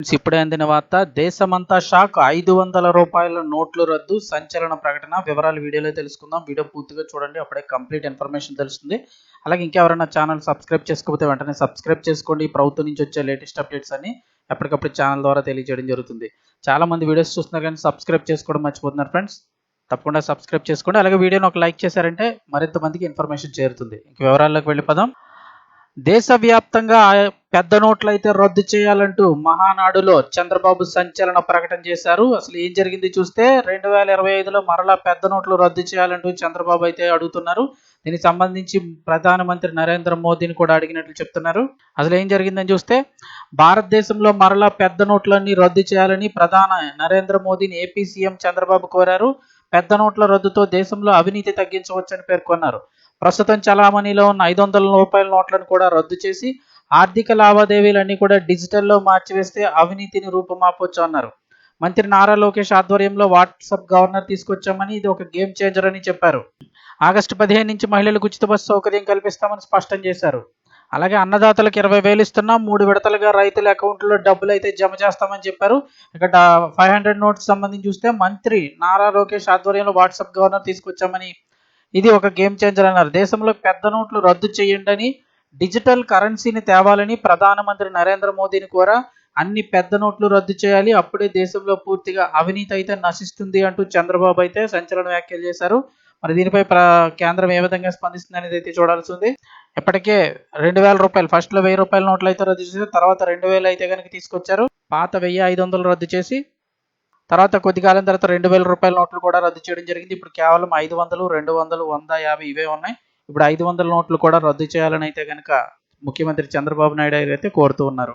Friends, ఇప్పుడే అందిన వార్త దేశమంతా షాక్. ఐదు వందల రూపాయల నోట్లు రద్దు సంచలన ప్రకటన. వివరాలు వీడియోలో తెలుసుకుందాం. వీడియో పూర్తిగా చూడండి. అప్పుడే కంప్లీట్ ఇన్ఫర్మేషన్ తెలుస్తుంది. అలాగే ఇంకెవరైనా ఛానల్ సబ్స్క్రైబ్ చేసుకోకపోతే వెంటనే సబ్స్క్రైబ్ చేసుకోండి. ప్రభుత్వం నుంచి వచ్చే లేటెస్ట్ అప్డేట్స్ అన్ని ఎప్పటికప్పుడు ఛానల్ ద్వారా తెలియజేయడం జరుగుతుంది. చాలా మంది వీడియోస్ చూస్తున్నారు కానీ సబ్స్క్రైబ్ చేసుకోవడం మర్చిపోతున్నారు ఫ్రెండ్స్. తప్పకుండా సబ్స్క్రైబ్ చేసుకోండి. అలాగే వీడియోని ఒక లైక్ చేశారంటే మరింత మందికి ఇన్ఫర్మేషన్ చేరుతుంది. ఇంక వివరాల్లోకి వెళ్ళిపోదాం. దేశవ్యాప్తంగా పెద్ద నోట్లు అయితే రద్దు చేయాలంటూ మహానాడులో చంద్రబాబు సంచలన ప్రకటన చేశారు. అసలు ఏం జరిగింది చూస్తే రెండు వేల ఇరవై ఐదులో మరలా పెద్ద నోట్లు రద్దు చేయాలంటూ చంద్రబాబు అయితే అడుగుతున్నారు. దీనికి సంబంధించి ప్రధానమంత్రి నరేంద్ర మోదీని కూడా అడిగినట్లు చెప్తున్నారు. అసలు ఏం జరిగిందని చూస్తే భారతదేశంలో మరలా పెద్ద నోట్లన్నీ రద్దు చేయాలని ప్రధాన నరేంద్ర మోదీని ఏపీ సీఎం చంద్రబాబు కోరారు. పెద్ద నోట్ల రద్దుతో దేశంలో అవినీతి తగ్గించవచ్చని పేర్కొన్నారు. ప్రస్తుతం చలామణిలో ఉన్న ఐదు వందల రూపాయల నోట్లను కూడా రద్దు చేసి ఆర్థిక లావాదేవీలన్నీ కూడా డిజిటల్లో మార్చివేస్తే అవినీతిని రూపుమాపొచ్చు అన్నారు. మంత్రి నారా లోకేష్ ఆధ్వర్యంలో వాట్సాప్ గవర్నర్ తీసుకొచ్చామని ఇది ఒక గేమ్ చేంజర్ అని చెప్పారు. ఆగస్టు పదిహేను నుంచి మహిళలకు ఉచిత బస్సు సౌకర్యం కల్పిస్తామని స్పష్టం చేశారు. అలాగే అన్నదాతలకు ఇరవై వేలు ఇస్తున్నాం మూడు విడతలుగా రైతుల అకౌంట్లో డబ్బులు అయితే జమ చేస్తామని చెప్పారు. ఇక్కడ ఫైవ్ హండ్రెడ్ నోట్స్ సంబంధించి చూస్తే మంత్రి నారా లోకేష్ ఆధ్వర్యంలో వాట్సాప్ గవర్నర్ తీసుకొచ్చామని ఇది ఒక గేమ్ చేంజర్ అన్నారు. దేశంలో పెద్ద నోట్లు రద్దు చేయండి అని డిజిటల్ కరెన్సీని తేవాలని ప్రధానమంత్రి నరేంద్ర మోదీని కూడా అన్ని పెద్ద నోట్లు రద్దు చేయాలి. అప్పుడే దేశంలో పూర్తిగా అవినీతి అయితే నశిస్తుంది అంటూ చంద్రబాబు అయితే సంచలన వ్యాఖ్యలు చేశారు. మరి దీనిపై ప్ర కేంద్రం ఏ విధంగా స్పందిస్తుంది అనేది అయితే చూడాల్సి ఉంది. ఇప్పటికే రెండు వేల రూపాయలు ఫస్ట్లో వెయ్యి రూపాయల నోట్లు అయితే రద్దు చేసి తర్వాత రెండు వేలు అయితే కనుక తీసుకొచ్చారు. పాత వెయ్యి ఐదు వందలు రద్దు చేసి తర్వాత కొద్ది కాలం తర్వాత రెండు వేల రూపాయల నోట్లు కూడా రద్దు చేయడం జరిగింది. ఇప్పుడు కేవలం ఐదు వందలు రెండు వందలు వంద యాభై ఇవే ఉన్నాయి. ఇప్పుడు ఐదు వందల నోట్లు కూడా రద్దు చేయాలని అయితే కనుక ముఖ్యమంత్రి చంద్రబాబు నాయుడు గారు అయితే కోరుతూ ఉన్నారు.